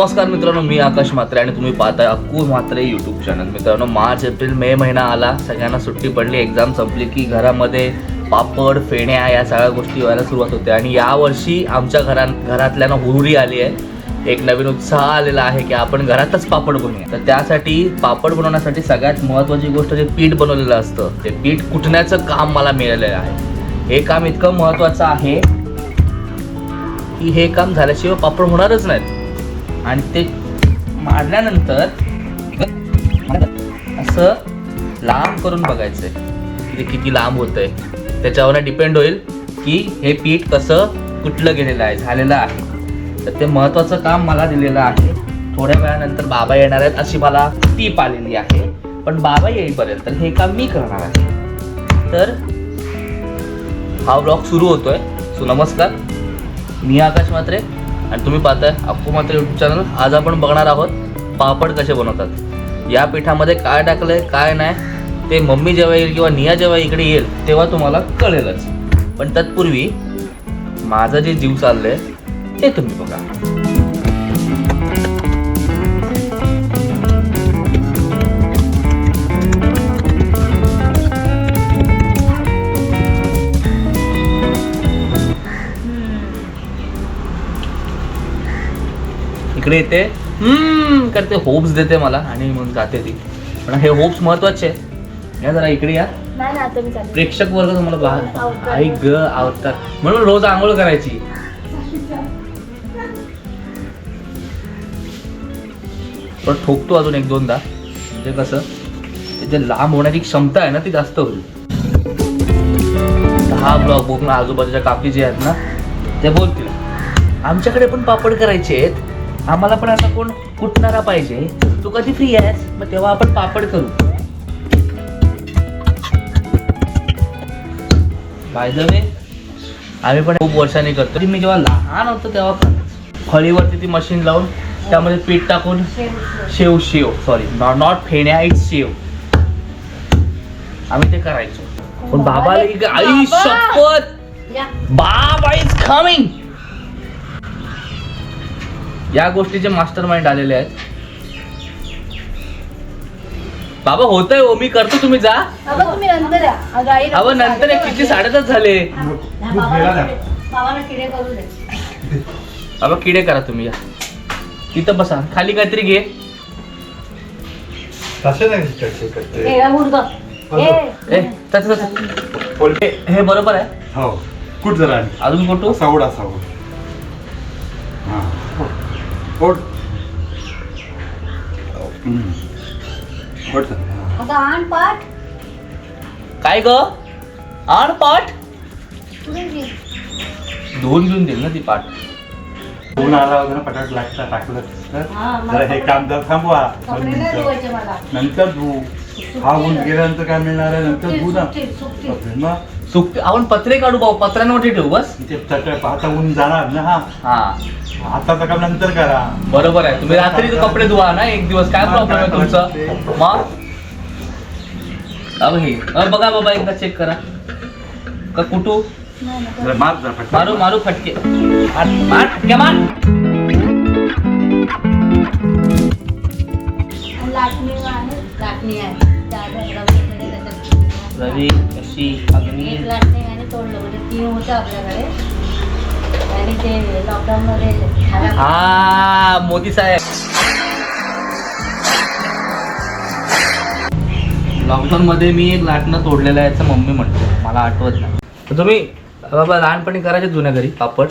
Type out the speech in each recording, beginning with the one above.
नमस्कार मित्रांनो मी आकाश म्हात्रे आणि तुम्ही पाहताय अक्कू म्हात्रे यूट्यूब चॅनल मित्रांनो मार्च एप्रिल मे महिना आला. सगळ्यांना सुट्टी पडली एक्झाम संपली की घरामध्ये पापड फेण्या या सगळ्या गोष्टी व्हायला सुरुवात होते. आणि यावर्षी आमच्या घरात घरातल्यानं हुरुरी आली आहे. एक नवीन उत्साह आलेला आहे की आपण घरातच पापड बनवूया. तर त्यासाठी पापड बनवण्यासाठी सगळ्यात महत्त्वाची गोष्ट जे पीठ बनवलेलं असतं ते पीठ कुटण्याचं काम मला मिळालेलं आहे. हे काम इतकं महत्त्वाचं आहे की हे काम झाल्याशिवाय पापड होणारच नाहीत. आणि ते मारल्यानंतर असं लांब करून बघायचं आहे ते किती लांब होतंय. त्याच्यावर डिपेंड होईल की हे पीठ कसं कुठलं गेलेलं आहे झालेलं आहे. तर ते महत्त्वाचं काम मला दिलेलं आहे. थोड्या वेळानंतर बाबा येणार आहेत अशी मला टीप आलेली आहे. पण बाबा येईपर्यंत हे काम मी करणार आहे. तर हा ब्लॉग सुरू होतोय. सो नमस्कार. मी आकाश मात्रे आणि तुम्ही पाहताय अप्पू मात्र यूट्यूब चॅनल आज आपण बघणार आहोत पापड कसे बनवतात. या पिठामध्ये काय टाकलंय काय नाही ते मम्मी जेव्हा येईल किंवा निया जेव्हा इकडे येईल तेव्हा तुम्हाला कळेलच. पण तत्पूर्वी माझं जे जीव चाललंय ते तुम्ही बघा. इकडे येते. हम्म करते. होप्स देते मला आणि मग जाते ती. पण हे होप्स महत्त्वाचे आहे या जरा इकडे या. प्रेक्षक वर्ग तुम्हाला बाहेर. आई ग आवडतात म्हणून रोज आंघोळ करायची. पण ठोकतो अजून एक दोनदा. म्हणजे कसं? त्याचे लांब होण्याची क्षमता आहे ना ती जास्त होईल. हा ब्लॉग बघून आजूबाजूच्या काकी जे आहेत ना ते बोलतील. आमच्याकडे पण पापड करायचे आहेत. आम्हाला पण आता कोण कुटणारा पाहिजे? तू कधी फ्री आहेस? मग तेव्हा आपण पापड करू. बाय द वे आम्ही पण खूप वर्षांनी करतो. मी जेव्हा लहान होतो तेव्हा पण फळीवरती ती मशीन लावून त्यामध्ये पीठ टाकून शेव शेव सॉरी नॉट फेण्या इट्स शेव. आम्ही ते करायचो. पण बाबा आई! शपथ! बाबा इज कमिंग या गोष्टीचे मास्टर माइंड आलेले आहेत. बाबा होतंय हो मी करतो तुम्ही जा. बाबा तुम्ही नंतर या. अगं आई अहो नंतर एक किती झाले? बाबाला किडे करू दे. बाबा किडे करा तुम्ही या. तिथं बसा. खाली काहीतरी घे. तसे नाही चटणी करते. ए मुर्ग ए ए तसं तसं. हे हे बरोबर आहे. हो. कुठ जरा आणि. अजून कुठू? असा ओढ असा ओढ हा. ओढ हम्म. ओढ जरा. आता आण पाठ. काय ग? आण पाठ. घे. धुवून घेऊन देईल ना ती पाठ. ऊन आला वगैरे पटाट लागतं टाकलं तर. हा, मला जरा हे पण- काम जर थांबवा. दोन कपडे नाही मिनिटं. धुवायचे मला. नंतर धू. हा ऊन गेल्यानंतर काय मिळणार आहे? नंतर धू ना. सुकतील, सुकतील. ओके, मग सुक आपण पत्रे काढू भाऊ पत्र्यांवरती ठेवू बस. ते आता ऊन जाणार ना हा. हा. आताचं काम नंतर करा. बरोबर आहे. तुम्ही रात्री कपडे धुवा ना एक दिवस. काय प्रॉब्लेम आहे तुमचं? मग हे? बघा बाबा एकदा चेक करा. का कुठू? मार. मारू मारू फटके. मार मार फटके मार. रवी अशी अग्नी. एक लाटणी आणि तोडलं म्हणजे तीन होतं आपल्याकडे. आणि ते लॉकडाऊन मध्ये झाला हा मोदी साहेब. लॉकडाऊन मध्ये मी एक लाटणं तोडलेलं आहे असं मम्मी म्हणते. मला आठवत नाही. तर तुम्ही बाबा लहानपणी करायचे जुन्या घरी पापड.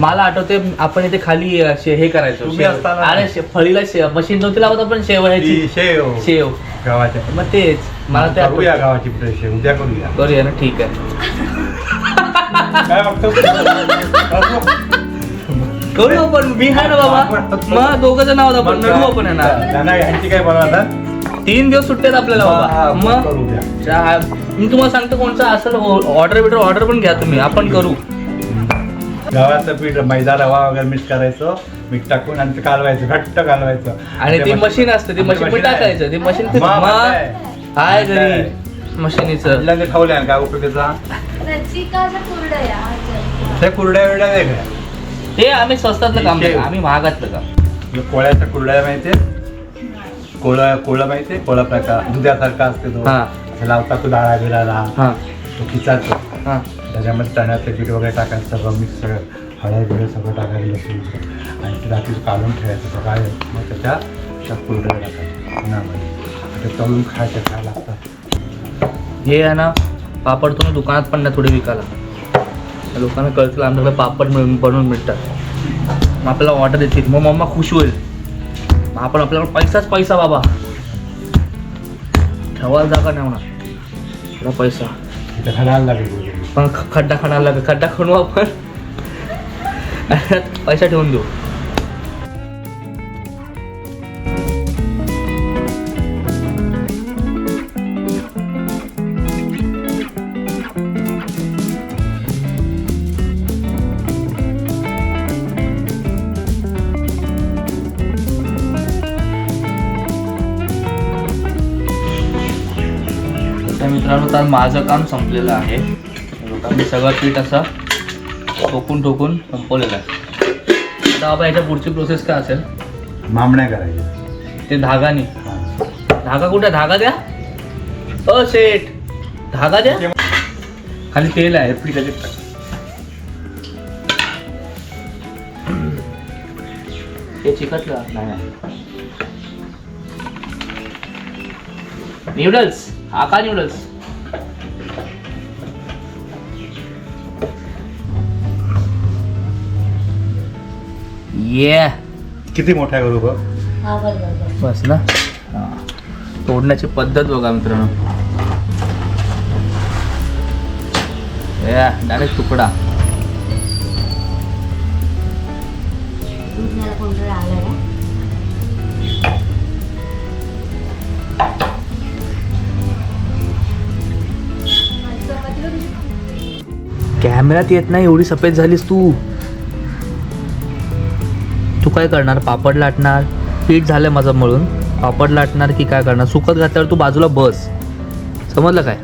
मला आठवते आपण इथे खाली हे करायचो. तुम्ही शेव. असताना. अरे फळीला शेव. मशीन नव्हती लावत आपण शेवयाची शेव. शेव. गावाच्या मग तेच. मला ते. गावाची पुढे शेव. उद्या करूया. करूया ना ठीक आहे. काय करू आपण. मी आहे ना बाबा. मग दोघं जण आहोत आपण. मिळू आपण नाही ह्यांची काय तीन दिवस सुट्टे आहेत आपल्याला बाबा. मग मी तुम्हाला सांगतो कोणचा असेल ऑर्डर बिर्डर ऑर्डर पण घ्या तुम्ही. आपण करू. गव्हाचं पीठ मैदा रवा वगैरे मिक्स करायचं. मीठ टाकून आणि ते कालवायचं घट्ट कालवायचं. आणि ती मशीन असते ती मशीन पण. टाकायचं. ती मशीन मग. हाय घरी. मशिनीचं. खावल्या काय उपयोगाचा. त्या कुरड्या वेगळ्या. ते आम्ही स्वस्तातलं काम नाही आम्ही महागातलं काम म्हणजे कोळ्याच्या कुरड्या माहितीये? कोळा कोळा माहितीये? कोळा प्रकार दुधासारखा असते तो. हा. लावता तो डाळा बिळाला. हां. तो खिचायचो हां. त्याच्यामध्ये चण्याचं पीठ वगैरे टाकायचं सगळं मिक्स सगळं हळद बिळद सगळं टाकायचं लसूण आणि ते रात्री काढून ठेवायचं सकाळी मग त्याच्या त्या कुरड्या टाकायच्या उन्हामध्ये. ते तळून खायचे काय लागतात. हे आहे ना पापड तुम्ही दुकानात पण ना थोडे विकायला. लोकांना कळतं आमच्याकडे पापड मिळून बनवून मिळतात. मग आपल्याला ऑर्डर येतील मग मम्मा खुश होईल. मग आपण आपल्याकडे पैसाच पैसा बाबा. ठेवायला जागा नाही होणार. पैसा. पण खड्डा खाणार लागेल. खड्डा खणू आपण. पैसा ठेवून देऊ. मित्रांनो तर माझं काम संपलेलं आहे. लोकांनी सगळं पीठ असं ठोकून ठोकून संपवलेलं आहे. आता बाबा याच्या पुढची प्रोसेस काय असेल? मामण्या करायच्या. ते धागाने. धागा कुठे? धागा द्या. अ शेठ धागा द्या. खाली तेल आहे पीठ याच्यात टाक. ते चिकटलं? नाही न्यूडल्स हा का ये किती मोठा करू बघ? हा बरं बरं बरं. बस ना. हा. तोडण्याची पद्धत बघा मित्रांनो. डायरेक्ट तुकडा. दुधण्याला कॅमेऱ्यात येत नाही एवढी सफेद झालीस तू. तू काय करणार? पापड लाटणार. पीठ झालं माझं मळून. पापड लाटणार की काय करणार? सुकत घातल्यावर तू बाजूला बस. समजलं काय?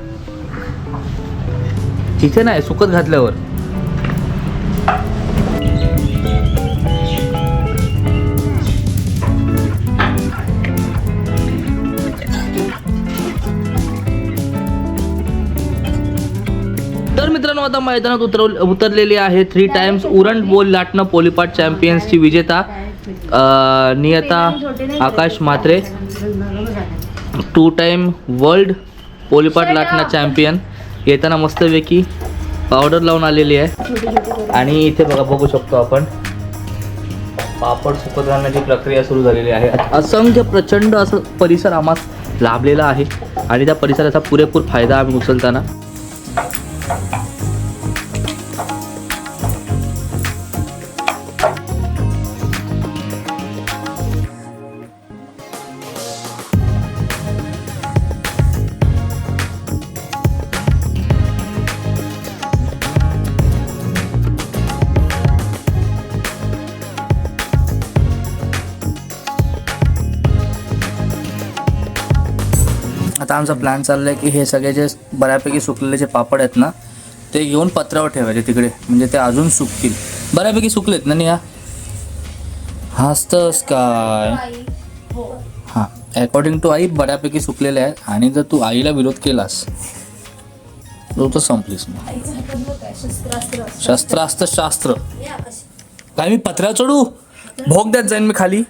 तिथे नाही सुकत घातल्यावर. मित्रांनो आता मैदानात उतर उतरलेली आहे. थ्री टाइम्स उरण बोल लाटणं पोलिपाट चॅम्पियन्सची विजेता Niyata Akash Mhatre. Two time world पोलिपाट लाटणं चॅम्पियन. येताना मस्तपैकी पावडर लावून आलेली आहे. आणि इथे बघा बघू शकतो आपण. पापड सुकत घालण्याची प्रक्रिया सुरू झालेली आहे. असंख्य प्रचंड असं परिसर आम्हाला लाभलेला आहे. आणि त्या परिसराचा पुरेपूर फायदा आम्ही उचलताना आता आमचा प्लॅन चाललाय की हे सगळे जे बऱ्यापैकी सुकलेले जे पापड आहेत ना ते घेऊन पत्रावर ठेवायचे तिकडे. म्हणजे ते अजून सुकतील. बऱ्यापैकी सुकलेत ना निया? हासतस काय? हां. अकॉर्डिंग टू आई बऱ्यापैकी सुकलेले आहेत. आणि जर तू आईला विरोध केलास तू तर संपलीस मग शस्त्रास्त्र शास्त्र काय मी पत्र्या चढू? भोग द्यात जाईन मी खाली?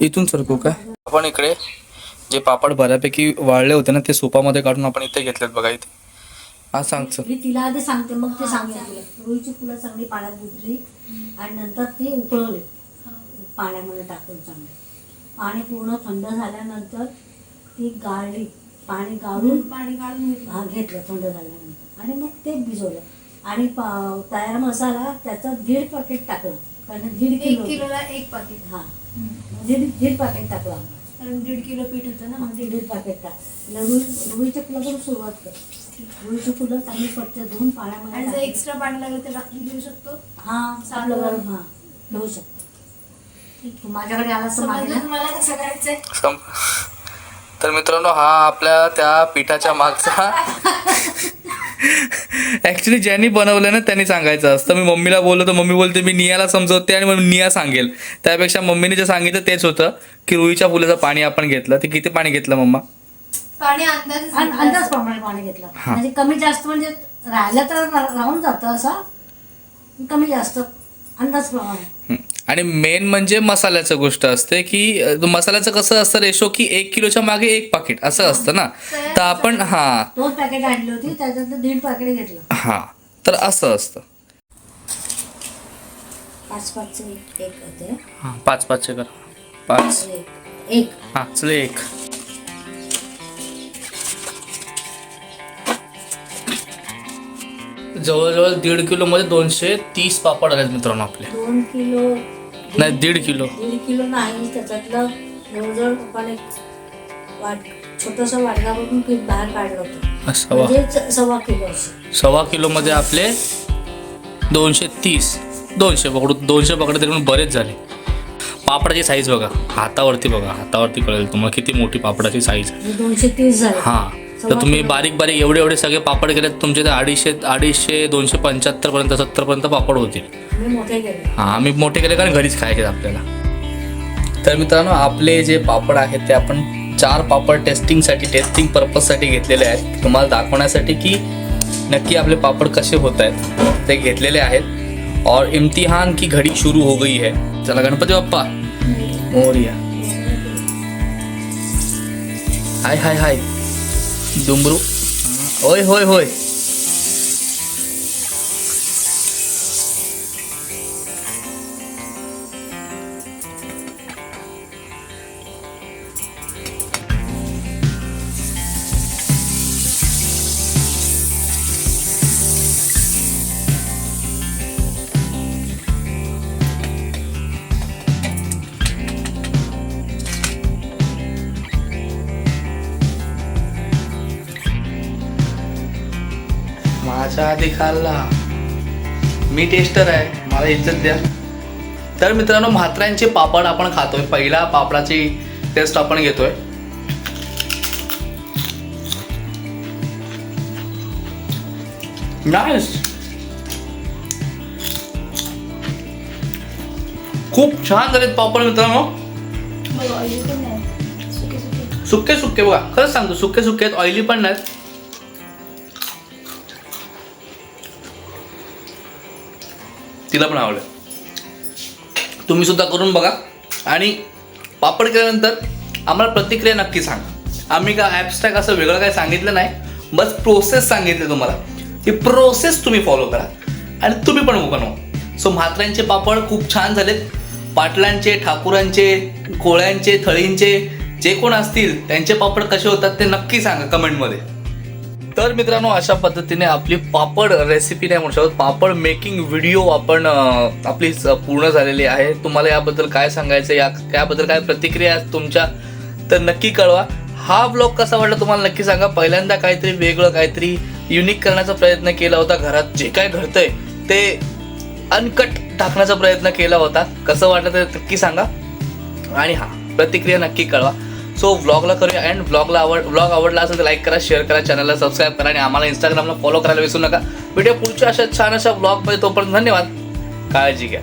इथून सरकू काय? आपण इकडे जे पापड बऱ्यापैकी वाळले होते ना ते सोपामध्ये काढून आपण इथे घेतलेत बघा इथे. हा सांगच मी तिला आधी सांगते मग ते सांगते तुला रुईची फुलं चांगली पाण्यात धुतली आणि नंतर ती उकळवली पाण्यामध्ये टाकून चांगली. पाणी पूर्ण थंड झाल्यानंतर ती गाळली. पाणी गाळून पाणी काढून हा घेतलं थंड झाल्यानंतर. आणि मग ते भिजवलं. आणि पा- तयार मसाला त्याचं दीड पॅकेट टाकलं. कारण दीड एक किलो किलोला एक पाकिट हा. दीड दीड पॅकेट टाकलं कारण दीड किलो पीठ होतं ना ते दीड पॅकेट टाक. रुई रुईच्या फुलापासून सुरुवात कर. रुईची फुलं चांगली स्वच्छ धुवून पाण्यामध्ये आणि जर टाकायची. एक्स्ट्रा पाणी लागलं तर घेऊ शकतो? हा आपलं गरम हा घेऊ शकतो. माझ्याकडे आला समजलं. तुम्हाला कसं तर मित्रांनो हा आपल्या त्या पिठाच्या मागचा ऍक्च्युली ज्यांनी बनवलं ना त्यांनी सांगायचं असतं. मी मम्मीला बोललो तर मम्मी बोलते मी नियाला समजवते आणि मग निया सांगेल. त्यापेक्षा मम्मीने जे सांगितलं तेच होतं की रुईच्या फुलाचं पाणी आपण घेतलं. ते किती पाणी घेतलं मम्मा? पाणी अंदाज अन- अंदाजप्रमाणे पाणी घेतलं. म्हणजे कमी जास्त म्हणजे राहिलं तर राहून जातं असं. कमी जास्त अंदाजप्रमाणे हं. आणि मेन म्हणजे मसाल्याचं गोष्ट असते की मसाल्याचं कसं असतं रेशो की एक किलोच्या मागे एक पाकिट असं असतं ना. तर आपण हां. दोन पॅकेट आणली होती त्याच्यात दीड पॅकेट घेतलं. हां. तर असं असतं. पाच एक होते. हां पाच पाचशे कर. पाच एक. एक. हां चल एक. जवळजवळ दीड किलोमध्ये दोनशे तीस पापड आलेत मित्रांनो आपले. दोन किलो नाही दीड किलो. दीड किलो नाही त्याच्यातलं जवळजवळ वाट छोटंसं वाटकावरून पीठ बाहेर काढलं होतं. सव्वा. म्हणजे सव्वा किलो असं. सव्वा किलोमध्ये आपले दोनशे तीस दोनशे पकडू दोनशे पकडे तरी पण बरेच झाले. पापडाची साईज बघा हातावरती बघा हातावरती कळेल तुम्हाला किती मोठी पापडाची साईज दोनशे तीस झाले. हां. तर तुम्ही बारीक बारीक एवढे एवढे सगळे पापड केले तुमचे ते अडीचशे अडीचशे दोनशे पंच्याहत्तर पर्यंत सत्तर पर्यंत पापड होतील. हां आम्ही मोठे केले कारण घरीच खायचे आपल्याला. तर मित्रांनो आपले जे पापड आहेत ते आपण चार पापड टेस्टिंगसाठी टेस्टिंग पर्पजसाठी घेतलेले आहेत. तुम्हाला दाखवण्यासाठी की नक्की आपले पापड कसे होत आहेत ते घेतलेले आहेत. और इम्तिहान की घडी शुरू हो गई है. चला गणपती बाप्पा. मोरया. हाय हाय हाय. डुंबरू. होय होय होय. माझ्या आधी खाल्ला मी टेस्टर आहे मला इज्जत द्या. तर मित्रांनो म्हात्र्यांचे पापड आपण खातोय. पहिला पापडाची टेस्ट आपण घेतोय. नाईस खूप छान झालेत पापड मित्रांनो. सुके सुके. बघा. खरंच सांगतो सुके सुके आहेत ऑइली पण नाहीत. तिला पण आवडलं. तुम्ही सुद्धा करून बघा. आणि पापड केल्यानंतर आम्हाला प्रतिक्रिया नक्की सांगा. आम्ही का ॲबस्ट्रॅक असं वेगळं काय सांगितलं नाही बस प्रोसेस सांगितली तुम्हाला. ती प्रोसेस तुम्ही फॉलो करा. आणि तुम्ही पण बनवा सो म्हात्र्यांचे पापड खूप छान झालेत. पाटलांचे ठाकुरांचे कोळ्यांचे थळींचे जे कोण असतील त्यांचे पापड कसे होतात ते नक्की सांगा कमेंटमध्ये तर मित्रांनो अशा पद्धतीने आपली पापड रेसिपी नाही म्हणू शकत. पापड मेकिंग व्हिडिओ आपण आपली पूर्ण झालेली आहे. तुम्हाला याबद्दल काय सांगायचं या याबद्दल काय प्रतिक्रिया तुमच्या तर नक्की कळवा. हा ब्लॉग कसा वाटला तुम्हाला नक्की सांगा. पहिल्यांदा काहीतरी वेगळं काहीतरी युनिक करण्याचा प्रयत्न केला होता. घरात जे काय घडतंय ते अनकट टाकण्याचा प्रयत्न केला होता. कसं वाटलं ते नक्की सांगा. आणि हा प्रतिक्रिया नक्की कळवा. सो व्लॉगला करूया अँड व्लॉगला आवड व्लॉग आवडला असेल तर लाईक करा शेअर करा चॅनलला सबस्क्राईब करा आणि आम्हाला इंस्टाग्रामला फॉलो करायला विसरू नका. व्हिडिओ पुढच्या अशा छान अशा व्लॉगमध्ये तोपर्यंत धन्यवाद. काळजी घ्या.